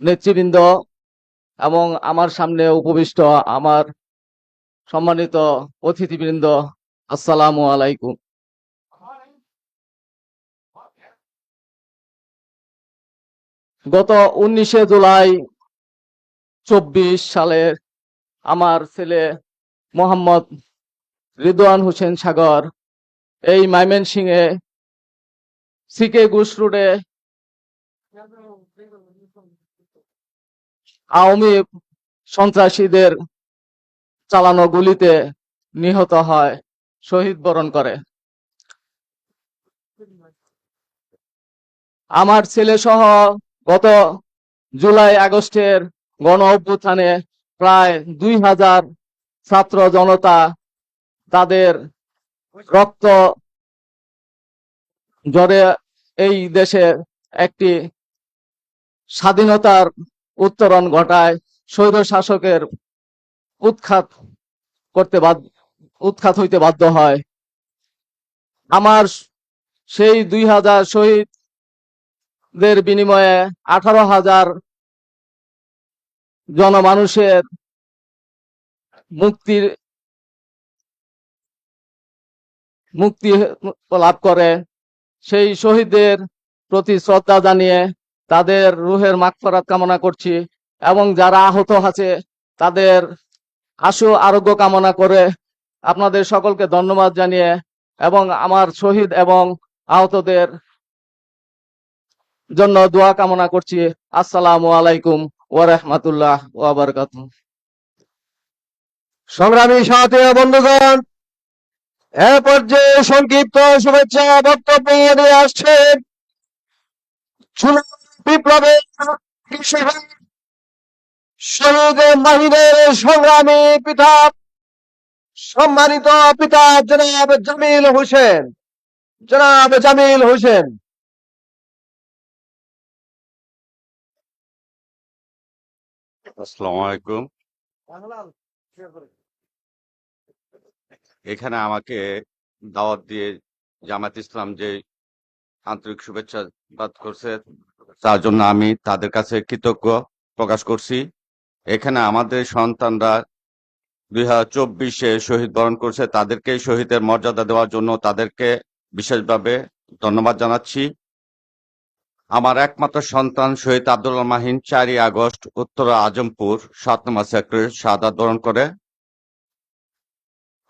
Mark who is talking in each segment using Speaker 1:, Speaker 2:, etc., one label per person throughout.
Speaker 1: নেতৃবৃন্দ এবং আমার সামনে উপবিষ্ট আমার সম্মানিত অতিথিবৃন্দ, আসসালামু আলাইকুম। গত উনিশে জুলাই চব্বিশ সালের আমার ছেলে মোহাম্মদ রিদওয়ান হোসেন সাগর এই মাইমেন ময়মনসিংহে সিকে গুস রোডে আওয়ামী সন্ত্রাসীদের চালানো গুলিতে নিহত হয়, শহীদ বরণ করে। আমার ছেলে সহ গত জুলাই আগস্টের গণ অভ্যুত্থানে প্রায় দুই হাজার ছাত্র জনতা তাদের রক্ত জরে এই দেশে একটি স্বাধীনতার উত্তরণ ঘটায় স্বৈর শাসকের উৎখাত করতে উৎখাত হইতে বাধ্য হয়। আমার সেই দুই হাজার শহীদদের বিনিময়ে আঠারো হাজার জনমানুষের মুক্তির মুক্তি লাভ করে। সেই শহীদদের প্রতি শ্রদ্ধা জানিয়ে তাদের রুহের মাগফরাত কামনা করছি এবং যারা আহত আছে, তাদের আশু আরোগ্য কামনা করে আপনাদের সকলকে ধন্যবাদ জানিয়ে এবং আমার শহীদ এবং আহতদের জন্য দোয়া কামনা করছি। আসসালামু আলাইকুম ওয়া রাহমাতুল্লাহ ওয়া বারাকাতুহু।
Speaker 2: সংগ্রামী সাথী বন্ধুগণ, এ পর্যায়ে সংক্ষিপ্ত শুভেচ্ছা বক্তব্য দিয়ে আসছেন বিপ্লবের শহীদ মাহিনের সংগ্রামী পিতা, সম্মানিত পিতা জনাব জামিল হোসেন। জনাব জামিল হোসেন।
Speaker 3: আসসালামু আলাইকুম। এখানে আমাকে দাওয়াত দিয়ে জামাত ইসলাম যে আন্তরিক শুভেচ্ছা বাদ করছে তার জন্য আমি তাদের কাছে কৃতজ্ঞ প্রকাশ করছি। এখানে আমাদের সন্তানরা দুই হাজার চব্বিশে শহীদ বরণ করছে। তাদেরকে শহীদের মর্যাদা দেওয়ার জন্য তাদেরকে বিশেষভাবে ধন্যবাদ জানাচ্ছি। আমার একমাত্র সন্তান শহীদ আব্দুল্লাহ মাহিন চারই আগস্ট উত্তর আজমপুর সাত নম্বর সেক্টরে শাহাদাত বরণ করে।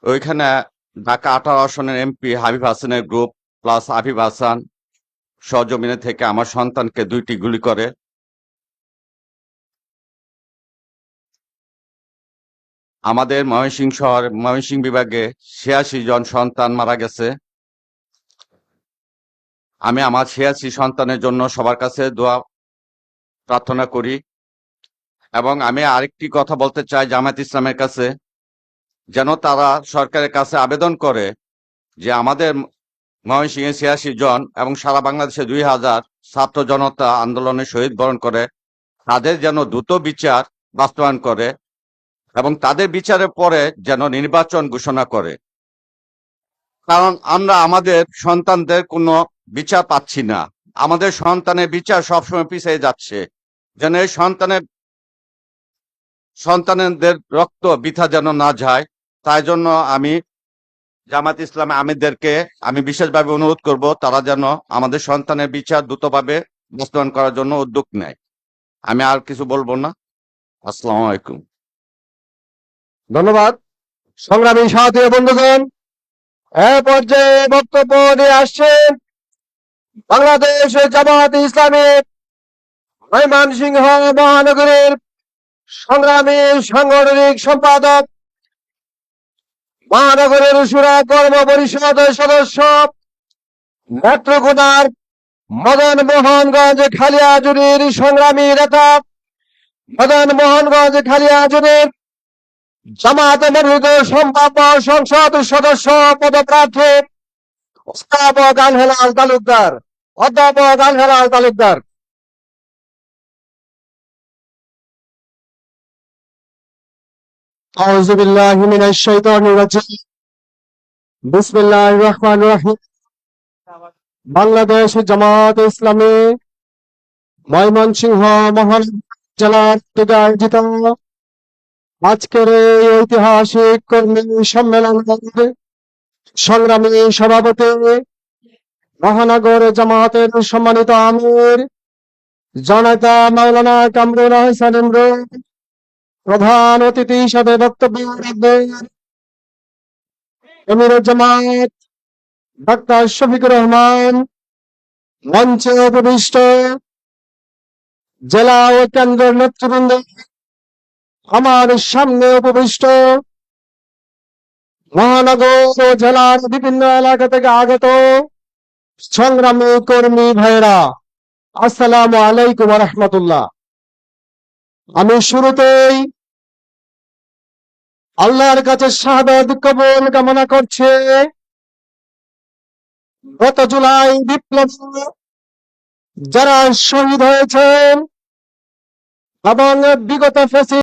Speaker 3: ওইখানে ঢাকা আঠারো আসনের এমপি হাবিব হাসানের গ্রুপ প্লাস হাবিব হাসান সহজমিনে থেকে আমার সন্তানকে দুইটি গুলি করে। আমাদের ময়মনসিংহ শহর, ময়মনসিংহ বিভাগে ছিয়াশি জন সন্তান মারা গেছে। আমি আমার ছিয়াশি সন্তানের জন্য সবার কাছে দোয়া, প্রার্থনা করি। এবং আমি আরেকটি কথা বলতে চাই জামায়াত ইসলামের কাছে। যেন তারা সরকারের কাছে আবেদন করে যে আমাদের ময়মনসিংহে ছিয়াশি জন এবং সারা বাংলাদেশে দুই হাজার ছাত্র জনতা আন্দোলনে শহীদ বরণ করে। তাদের যেন দ্রুত বিচার বাস্তবায়ন করে এবং তাদের বিচারের পরে যেন নির্বাচন ঘোষণা করে। কারণ আমরা আমাদের সন্তানদের কোনো বিচার পাচ্ছি না। আমাদের সন্তানের বিচার সবসময় পিছিয়ে যাচ্ছে। যেন এই সন্তানের, সন্তানদের রক্ত বৃথা যেন না যায়, তাই জন্য আমি জামাত ইসলাম আমিরদেরকে আমি বিশেষভাবে অনুরোধ করব, তারা যেন আমাদের সন্তানের বিচার দ্রুতভাবে বাস্তবায়ন করার জন্য উদ্যোগ নেয়। আমি আর কিছু বলব না। আসসালামু আলাইকুম।
Speaker 2: ধন্যবাদ। সংগ্রামী সাথী বন্ধুগণ, এ পর্যায়ে বক্তব্য দিয়ে আসছেন বাংলাদেশ জামাত ইসলামী ময়মনসিংহ মহানগরের সংগ্রামী সাংগঠনিক সম্পাদক মহানগরের সুরা কর্ম পরিষদের সদস্য। নেত্রকোনার মদন মোহনগঞ্জ খালিয়াজুরির সংগ্রামী নেতা। মদন মোহনগঞ্জ খালিয়াজুরির জামাত মনোনীত সম্ভাব্য সংসদ সদস্য পদপ্রার্থী অধ্যাপক আনহেলাল তালুকদার। অধ্যাপক আনহেলাল তালুকদার। أعوذ بالله من الشيطان الرجيم بسم الله الرحمن الرحيم বাংলাদেশ জামাত ইসলামী ময়মনসিংহ মহান জেলার থেকে আয়োজিত আজকের এই ঐতিহাসিক কর্মী সম্মেলন সংগ্রামী সভাপতি মহানগর জামাতের সম্মানিত আমির জনতা মাওলানা কামরুল হাসান ইমরুল প্রধান অতিথি হিসাবে বক্তব্য রাখবেন জামাত, ডাক্তার রহমান, মঞ্চে উপবিষ্ট জেলা ও কেন্দ্রের নেতৃবৃন্দ, আমার সামনে উপবিষ্ট মহানগর ও জেলার বিভিন্ন এলাকা থেকে আগত সংগ্রামী কর্মী ভাইরা আসসালামু আলাইকুম রহমতুল্লাহ। আমি শুরুতেই আল্লাহর কাছে শাহাদাত কবল কামনা করছে। গত জুলাই বিপ্লব যারা শহীদ হয়েছেন এবং বিগত ফেসি